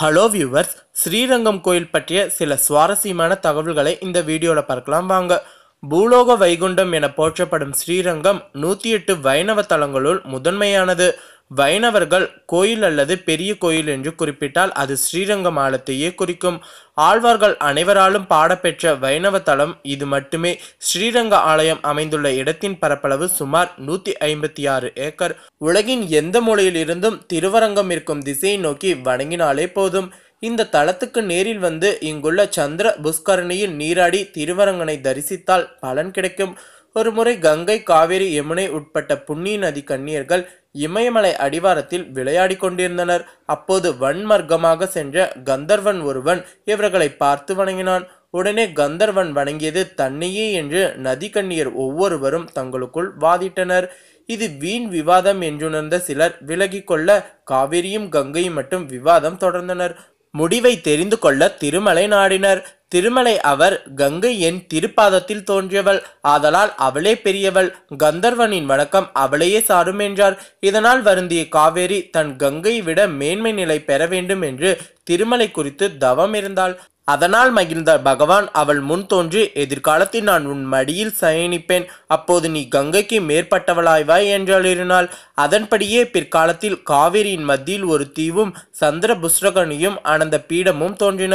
Hello viewers Srirangam கோயில் பற்றிய சில சுவாரஸ்யமான தகவல்களை இந்த வீடியோவில் பார்க்கலாம் வாங்க. பூலோக வைகுண்டம் என போற்றப்படும் ஸ்ரீரங்கம் நூற்றி எட்டு வைணவ தலங்களுள் முதன்மையானது. வைணவர்கள் கோயில் அல்லது பெரிய கோயில் என்று குறிப்பிட்டால் அது ஸ்ரீரங்கம் ஆலத்தையே குறிக்கும். ஆழ்வார்கள் அனைவராலும் பாடப்பெற்ற வைணவ தலம் இது மட்டுமே. ஸ்ரீரங்க ஆலயம் அமைந்துள்ள இடத்தின் பரப்பளவு சுமார் நூற்றி ஐம்பத்தி ஆறு ஏக்கர். உலகின் எந்த மூலையிலிருந்தும் திருவரங்கம் இருக்கும் திசையை நோக்கி வணங்கினாலே போதும். இந்த தலத்துக்கு நேரில் வந்து இங்குள்ள சந்திர புஷ்கரணியில் நீராடி திருவரங்கனை தரிசித்தால் பலன் கிடைக்கும். ஒருமுறை கங்கை காவேரி யமுனை உட்பட்ட புண்ணிய நதி கன்னியர்கள் இமயமலை அடிவாரத்தில் விளையாடி கொண்டிருந்தனர். அப்போது வன்மர்க்கமாக சென்ற கந்தர்வன் ஒருவன் இவர்களை பார்த்து வணங்கினான். உடனே கந்தர்வன் வணங்கியது தன்னையே என்று நதி ஒவ்வொருவரும் தங்களுக்குள் வாதிட்டனர். இது வீண் விவாதம் என்றுணர்ந்த சிலர் விலகிக்கொள்ள காவிரியும் கங்கையும் மட்டும் விவாதம் தொடர்ந்தனர். முடிவை தெரிந்து கொள்ள திருமலை நாடினர். திருமலை அவர் கங்கை என் திருப்பாதத்தில் தோன்றியவள். ஆதலால் அவளே பெரியவள். கந்தர்வனின் வணக்கம் அவளையே சாரும் என்றார். இதனால் வருந்திய காவேரி தன் கங்கை விட மேன்மை நிலை பெற வேண்டும் என்று திருமலை குறித்து தவம் இருந்தாள். அதனால் மகிழ்ந்த பகவான் அவள் முன் தோன்றி எதிர்காலத்தில் நான் உன் மடியில் சயனிப்பேன். அப்போது நீ கங்கைக்கு மேற்பட்டவளாய்வாய் என்றாளிருந்தாள் அதன்படியே பிற்காலத்தில் காவிரியின் மத்தியில் ஒரு தீவும் சந்திர புஷ்ரகனியும் அனந்த பீடமும் தோன்றின.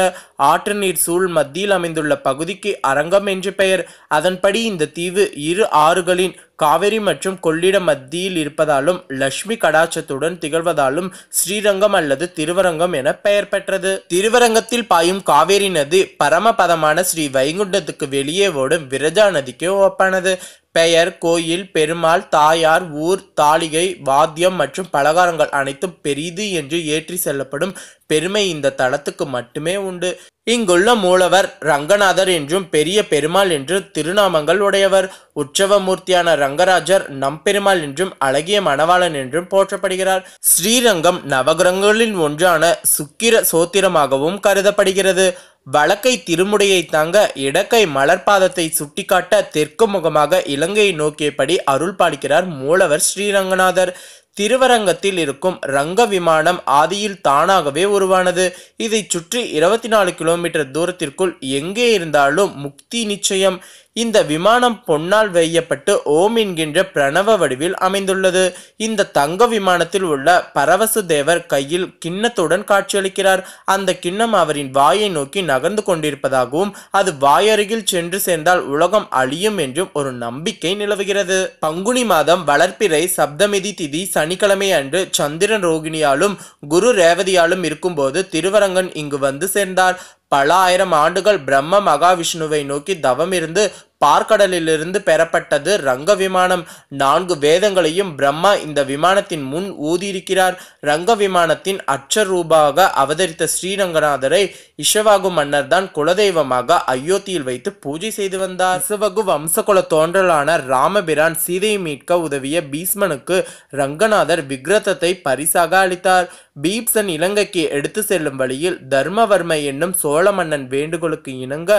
ஆற்று நீர் சூழ் மத்தியில் அமைந்துள்ள பகுதிக்கு அரங்கம் என்று பெயர். அதன்படி இந்த தீவு இரு ஆறுகளின் காவிரி மற்றும் கொள்ளிடம் மத்தியில் இருப்பதாலும் லட்சுமி கடாட்சத்துடன் திகழ்வதாலும் ஸ்ரீரங்கம் அல்லது திருவரங்கம் என பெயர் பெற்றது. திருவரங்கத்தில் பாயும் காவேரி நதி பரமபதமான ஸ்ரீ வைகுண்டத்துக்கு வெளியே ஓடும் விரஜா நதிக்கு ஒப்பானது. பெயர் கோயில் பெருமாள் தாயார் ஊர் தாளிகை வாத்தியம் மற்றும் பலகாரங்கள் அனைத்தும் பெரிது என்று ஏற்றி செல்லப்படும் பெருமை இந்த தலத்துக்கு மட்டுமே உண்டு. இங்குள்ள மூலவர் ரங்கநாதர் என்றும் பெரிய பெருமாள் என்றும் திருநாமங்கள் உடையவர். உற்சவமூர்த்தியான ரங்கராஜர் நம்பெருமாள் என்றும் அழகிய மணவாளன் என்றும் போற்றப்படுகிறார். ஸ்ரீரங்கம் நவகிரகங்களில் ஒன்றான சுக்கிர சோத்திரமாகவும் கருதப்படுகிறது. வழக்கை திருமுடியை தாங்க இடக்கை மலர்பாதத்தை சுட்டிக்காட்ட தெற்கு முகமாக இலங்கையை நோக்கியபடி அருள் பாலிக்கிறார் மூலவர் ஸ்ரீரங்கநாதர். திருவரங்கத்தில் இருக்கும் ரங்க விமானம் ஆதியில் தானாகவே உருவானது. இதை சுற்றி இருபத்தி நாலு கிலோமீட்டர் தூரத்திற்குள் எங்கே இருந்தாலும் முக்தி நிச்சயம். இந்த விமானம் பொன்னால் வெய்யப்பட்டு ஓம் என்கின்ற பிரணவ வடிவில் அமைந்துள்ளது. இந்த தங்க விமானத்தில் உள்ள பரவசு தேவர் கையில் கிண்ணத்துடன் காட்சியளிக்கிறார். அந்த கிண்ணம் அவரின் வாயை நோக்கி நகர்ந்து கொண்டிருப்பதாகவும் அது வாயருகில் சென்று சேர்ந்தால் உலகம் அழியும் என்றும் ஒரு நம்பிக்கை நிலவுகிறது. பங்குனி மாதம் வளர்ப்பிறை சப்தமிதி திதி சனிக்கிழமை அன்று சந்திரன் ரோகிணியாலும் குரு ரேவதியாலும் இருக்கும்போது திருவரங்கன் இங்கு வந்து சேர்ந்தார். பல ஆயிரம் ஆண்டுகள் பிரம்ம மகாவிஷ்ணுவை நோக்கி தவம் இருந்து பார்க்கடலிலிருந்து பெறப்பட்டது ரங்க விமானம். நான்கு வேதங்களையும் பிரம்மா இந்த விமானத்தின் முன் ஊதியிருக்கிறார். ரங்க விமானத்தின் அச்சரூபாக அவதரித்த ஸ்ரீரங்கநாதரை இஷவாகு மன்னர் தான் குலதெய்வமாக அயோத்தியில் வைத்து பூஜை செய்து வந்தார். இசவகு வம்சகுல தோன்றலான ராமபிரான் சீதையை மீட்க உதவிய பீஸ்மனுக்கு ரங்கநாதர் விக்ரதத்தை பரிசாக அளித்தார். பீப்சன் இலங்கைக்கு எடுத்து செல்லும் வழியில் தர்மவர்ம என்னும் சோழ மன்னன் வேண்டுகோளுக்கு இணங்க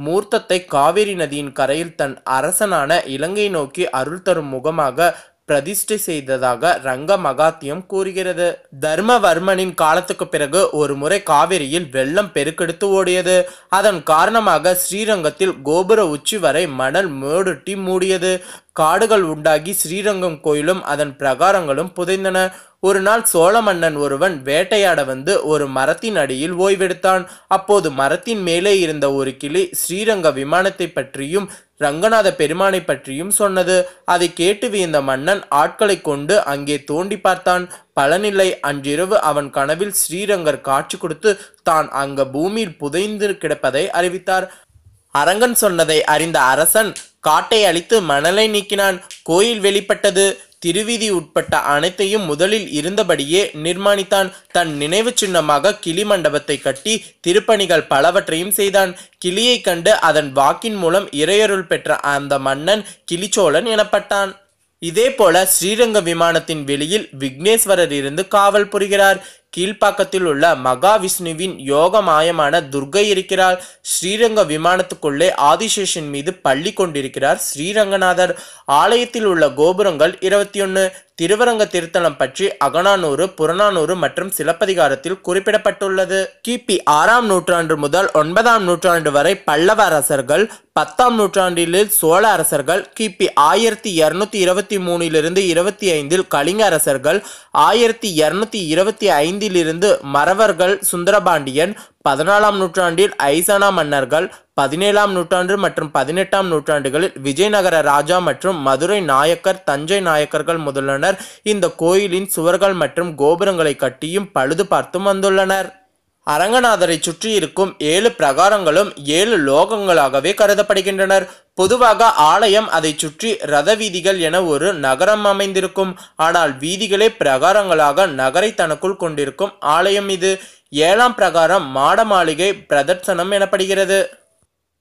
மூர்த்தத்தை காவிரி நதியின் கரையில் தன் அரசனான இலங்கை நோக்கி அருள் தரும் முகமாக பிரதிஷ்டை செய்ததாக ரங்க மகாத்தியம் கூறுகிறது. தர்மவர்மனின் காலத்துக்கு பிறகு ஒரு முறை காவிரியில் வெள்ளம் பெருக்கெடுத்து ஓடியது. அதன் காரணமாக ஸ்ரீரங்கத்தில் கோபுர உச்சி வரை மணல் மேடுட்டி மூடியது. காடுகள் உண்டாகி ஸ்ரீரங்கம் கோயிலும் அதன் பிரகாரங்களும் புதைந்தன. ஒரு நாள் சோழ மன்னன் ஒருவன் வேட்டையாட வந்து ஒரு மரத்தின் அடியில் ஓய்வெடுத்தான். அப்போது மரத்தின் மேலே இருந்த ஒரு கிளி ஸ்ரீரங்க விமானத்தை பற்றியும் ரங்கநாத பெருமானை பற்றியும் சொன்னது. அதை கேட்டு வியந்த மன்னன் ஆட்களை கொண்டு அங்கே தோண்டி பார்த்தான். பலனில்லை அன்றிரவு அவன் கனவில் ஸ்ரீரங்கர் காட்சி கொடுத்து தான் அங்க பூமியில் புதைந்து கிடப்பதை அறிவித்தார். அரங்கன் சொன்னதை அறிந்த அரசன் காட்டை அழித்து மணலை நீக்கினான். கோயில் வெளிப்பட்டது. திருவிதி உட்பட்ட அனைத்தையும் முதலில் இருந்தபடியே நிர்மாணித்தான். தன் நினைவு சின்னமாக கிளி மண்டபத்தை கட்டி திருப்பணிகள் பலவற்றையும் செய்தான். கிளியை கண்டு அதன் வாக்கின் மூலம் இறையருள் பெற்ற அந்த மன்னன் கிளிச்சோழன் எனப்பட்டான். இதேபோல ஸ்ரீரங்க விமானத்தின் வெளியில் விக்னேஸ்வரர் இருந்து காவல் புரிகிறார். கீழ்ப்பாக்கத்தில் உள்ள மகாவிஷ்ணுவின் யோக மாயமான துர்கை இருக்கிறார். ஸ்ரீரங்க விமானத்துக்குள்ளே ஆதிசேஷன் மீது பள்ளி கொண்டிருக்கிறார். ஸ்ரீரங்கநாதர் ஆலயத்தில் உள்ள கோபுரங்கள் இருபத்தி ஒன்று திருவரங்க திருத்தலம் பற்றி அகநானூறு புறநானூறு மற்றும் சிலப்பதிகாரத்தில் குறிப்பிடப்பட்டுள்ளது. கிபி ஆறாம் நூற்றாண்டு முதல் ஒன்பதாம் நூற்றாண்டு வரை பல்லவ அரசர்கள் பத்தாம் நூற்றாண்டில் சோழ அரசர்கள் கிபி ஆயிரத்தி இருநூத்தி இருபத்தி மூணிலிருந்து இருபத்தி ஐந்தில் கலிங்க அரசர்கள் ஆயிரத்தி இருநூத்தி இருபத்தி ஐந்திலிருந்து மறவர்கள் சுந்தரபாண்டியன் பதினாலாம் நூற்றாண்டில் ஐசானா மன்னர்கள் பதினேழாம் நூற்றாண்டு மற்றும் பதினெட்டாம் நூற்றாண்டுகளில் விஜயநகர ராஜா மற்றும் மதுரை நாயக்கர் தஞ்சை நாயக்கர்கள் முதலானர் இந்த கோயிலின் சுவர்கள் மற்றும் கோபுரங்களை கட்டியும் பழுது பார்த்தும் வந்துள்ளனர். அரங்கநாதரை சுற்றி இருக்கும் ஏழு பிரகாரங்களும் ஏழு லோகங்களாகவே கருதப்படுகின்றனர். பொதுவாக ஆலயம் அதை சுற்றி ரத வீதிகள் என ஒரு நகரம் அமைந்திருக்கும். ஆனால் வீதிகளே பிரகாரங்களாக நகரை தனக்குள் கொண்டிருக்கும் ஆலயம் இது. ஏழாம் பிரகாரம் மாட மாளிகை பிரதர்சனம் எனப்படுகிறது.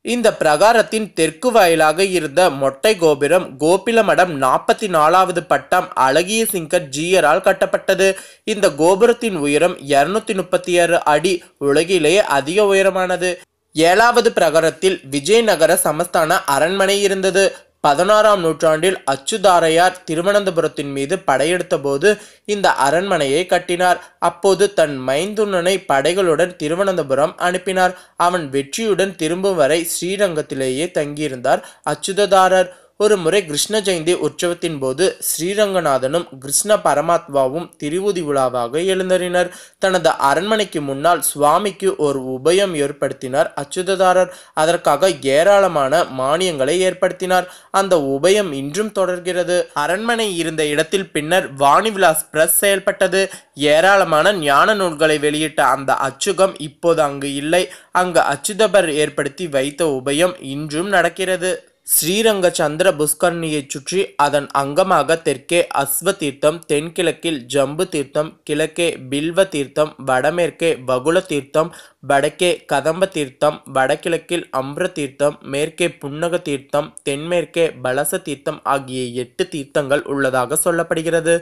இந்த பிரகாரத்தின் தெற்கு வாயிலாக இருந்த மொட்டை கோபுரம் கோபிலமடம் நாற்பத்தி நாலாவது பட்டம் அழகிய சிங்கர் ஜீயரால் கட்டப்பட்டது. இந்த கோபுரத்தின் உயரம் இருநூத்தி முப்பத்தி ஆறு அடி உலகிலேயே அதிக உயரமானது. ஏழாவது பிரகாரத்தில் விஜயநகர சமஸ்தான அரண்மனை இருந்தது. பதினாறாம் நூற்றாண்டில் அச்சுதாரையார் திருவனந்தபுரத்தின் மீது படையெடுத்தபோது இந்த அரண்மனையை கட்டினார். அப்போது தன் மைந்துண்ணனை படைகளுடன் திருவனந்தபுரம் அனுப்பினார். அவன் வெற்றியுடன் திரும்பும் வரை ஸ்ரீரங்கத்திலேயே தங்கியிருந்தார் அச்சுததாரர் ஒரு முறை கிருஷ்ண ஜெயந்தி உற்சவத்தின் போது ஸ்ரீரங்கநாதனும் கிருஷ்ண பரமாத்மாவும் திருவுதி விழாவாக எழுந்தறினர். தனது அரண்மனைக்கு முன்னால் சுவாமிக்கு ஒரு உபயம் ஏற்படுத்தினார். அச்சுததாரர் அதற்காக ஏராளமான மானியங்களை ஏற்படுத்தினார். அந்த உபயம் இன்றும் தொடர்கிறது. அரண்மனை இருந்த இடத்தில் பின்னர் வாணிவிலாஸ் பிரஸ் செயல்பட்டது. ஏராளமான ஞான நூல்களை வெளியிட்ட அந்த அச்சுகம் இப்போது அங்கு இல்லை. அங்கு அச்சுதபர் ஏற்படுத்தி வைத்த உபயம் இன்றும் நடக்கிறது. ஸ்ரீரங்க சந்திர புஷ்கரணியைச் சுற்றி அதன் அங்கமாக தெற்கே அஸ்வ தீர்த்தம் தென்கிழக்கில் ஜம்பு தீர்த்தம் கிழக்கே பில்வ தீர்த்தம் வடமேற்கே வகுல தீர்த்தம் வடக்கே கதம்ப தீர்த்தம் வடகிழக்கில் அம்ர தீர்த்தம் மேற்கே புன்னக தீர்த்தம் தென்மேற்கே பலச தீர்த்தம் ஆகிய எட்டு தீர்த்தங்கள் உள்ளதாக சொல்லப்படுகிறது.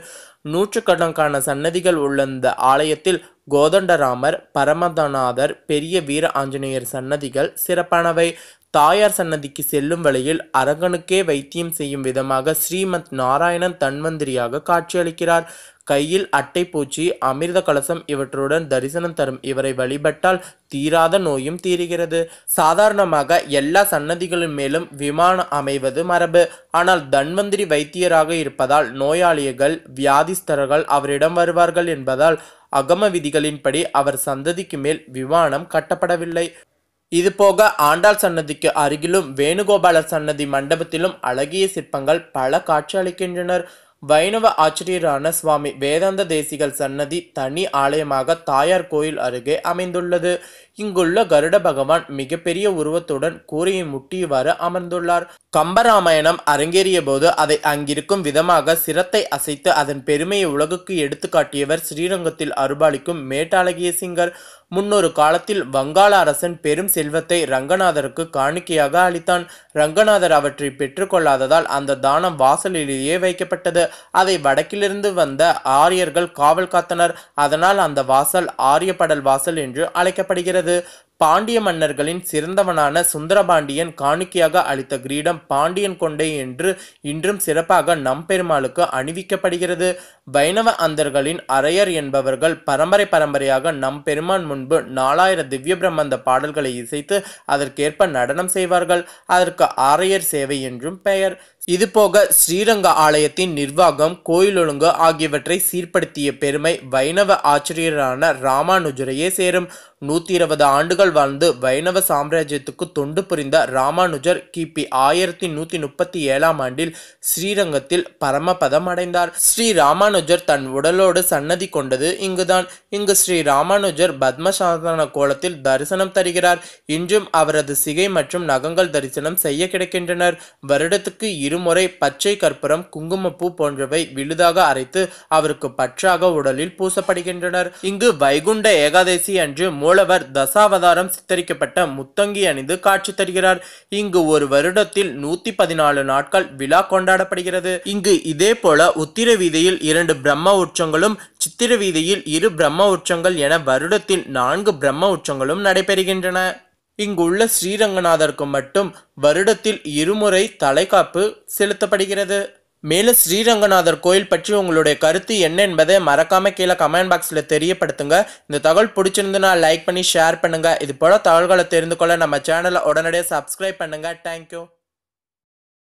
நூற்றுக்கணக்கான சன்னதிகள் உள்ள இந்த ஆலயத்தில் கோதண்டராமர் பரமதநாதர் பெரிய வீர ஆஞ்சநேயர் சன்னதிகள் சிறப்பானவை. தாயார் சன்னதிக்கு செல்லும் வழியில் அரங்கனுக்கே வைத்தியம் செய்யும் விதமாக ஸ்ரீமத் நாராயணன் தன்வந்திரியாக காட்சியளிக்கிறார். கையில் அட்டை பூச்சி அமிர்த கலசம் இவற்றுடன் தரிசனம் தரும் இவரை வழிபட்டால் தீராத நோயும் தீருகிறது. சாதாரணமாக எல்லா சன்னதிகளின் மேலும் விமானம் அமைவது மரபு. ஆனால் தன்வந்திரி வைத்தியராக இருப்பதால் நோயாளிகள் வியாதிஸ்தர்கள் அவரிடம் வருவார்கள் என்பதால் அகம விதிகளின்படி அவர் சந்ததிக்கு மேல் விமானம் கட்டப்படவில்லை. இது போக ஆண்டாள் சன்னதிக்கு அருகிலும் வேணுகோபாலர் சன்னதி மண்டபத்திலும் அழகிய சிற்பங்கள் பல காட்சியளிக்கின்றனர். வைணவ ஆச்சரியரான சுவாமி வேதாந்த தேசிகள் சன்னதி தனி ஆலயமாக தாயார் கோயில் அருகே அமைந்துள்ளது. இங்குள்ள கருட பகவான் மிகப்பெரிய உருவத்துடன் கூரையை முட்டியவாறு அமர்ந்துள்ளார். கம்பராமாயணம் அரங்கேறிய போது அதை அங்கிருக்கும் விதமாக சிரத்தை அசைத்து அதன் பெருமையை உலகுக்கு எடுத்துக்காட்டியவர் ஸ்ரீரங்கத்தில் அருபாலிக்கும் மேட்டாளகிய சிங்கர். முன்னொரு காலத்தில் வங்காள அரசன் பெரும் செல்வத்தை ரங்கநாதருக்கு காணிக்கையாக அளித்தான். ரங்கநாதர் அவற்றை பெற்றுக்கொள்ளாததால் அந்த தானம் வாசலிலேயே வைக்கப்பட்டது. அதை வடக்கிலிருந்து வந்த ஆரியர்கள் காவல் காத்தனர். அதனால் அந்த வாசல் ஆரியப்படல் வாசல் என்று அழைக்கப்படுகிறது. பாண்டிய மன்னர்களின் சிறந்தவனான சுந்தரபாண்டியன் காணிக்கையாக அளித்த கிரீடம் பாண்டியன் கொண்டை என்று இன்றும் சிறப்பாக நம்பெருமாளுக்கு அணிவிக்கப்படுகிறது. வைணவ அந்தர்களின் அரையர் என்பவர்கள் பரம்பரை பரம்பரையாக நம்பெருமான் முன்பு நாலாயிரம் திவ்ய பிரம்மந்த பாடல்களை இசைத்து அதற்கேற்ப நடனம் செய்வார்கள். அதற்கு ஆரையர் சேவை என்றும் பெயர். இதுபோக ஸ்ரீரங்க ஆலயத்தின் நிர்வாகம் கோயில் ஒழுங்கு ஆகியவற்றை சீர்படுத்திய பெருமை வைணவ ஆச்சரியரான ராமானுஜரையே சேரும். நூத்தி இருபது ஆண்டுகள் வாழ்ந்து வைணவ சாம்ராஜ்யத்துக்கு தொண்டு புரிந்த ராமானுஜர் கிபி ஆயிரத்தி நூத்தி முப்பத்தி ஏழாம் ஆண்டில் ஸ்ரீரங்கத்தில் பரமபதம் அடைந்தார். ஸ்ரீ ராமானுஜர் தன் உடலோடு சன்னதி கொண்டது இங்குதான். இங்கு ஸ்ரீ ராமானுஜர் பத்மசாதன கோலத்தில் தரிசனம் தருகிறார். இன்றும் அவரது சிகை மற்றும் நகங்கள் தரிசனம் செய்ய கிடைக்கின்றனர். வருடத்துக்கு இரு இருமுறை பச்சை கற்பூரம் குங்குமப்பூ போன்றவை விழுதாக அரைத்து அவருக்கு பற்றாக உடலில் பூசப்படுகின்றனர். இங்கு வைகுண்ட ஏகாதசி அன்று மூலவர் தசாவதாரம் சித்தரிக்கப்பட்ட முத்தங்கி அணிந்து காட்சி தருகிறார். இங்கு ஒரு வருடத்தில் நூத்தி பதினாலு நாட்கள் விழா கொண்டாடப்படுகிறது. இங்கு இதே போல உத்திர வீதியில் இரண்டு பிரம்ம உற்சங்களும் சித்திர வீதியில் இரு பிரம்ம உற்சங்கள் என வருடத்தில் நான்கு பிரம்ம உற்சங்களும் நடைபெறுகின்றன. இங்குள்ள ஸ்ரீரங்கநாதருக்கு மட்டும் வருடத்தில் இருமுறை தலைக்காப்பு செலுத்தப்படுகிறது. மேலும் ஸ்ரீரங்கநாதர் கோயில் பற்றி உங்களுடைய கருத்து என்ன என்பதை மறக்காம கீழே கமெண்ட் பாக்ஸில் தெரியப்படுத்துங்க. இந்த தகவல் பிடிச்சிருந்துன்னா லைக் பண்ணி ஷேர் பண்ணுங்க. இது போல தகவல்களை தெரிந்து கொள்ள நம்ம சேனலை உடனடியாக சப்ஸ்கிரைப் பண்ணுங்க. தேங்க்யூ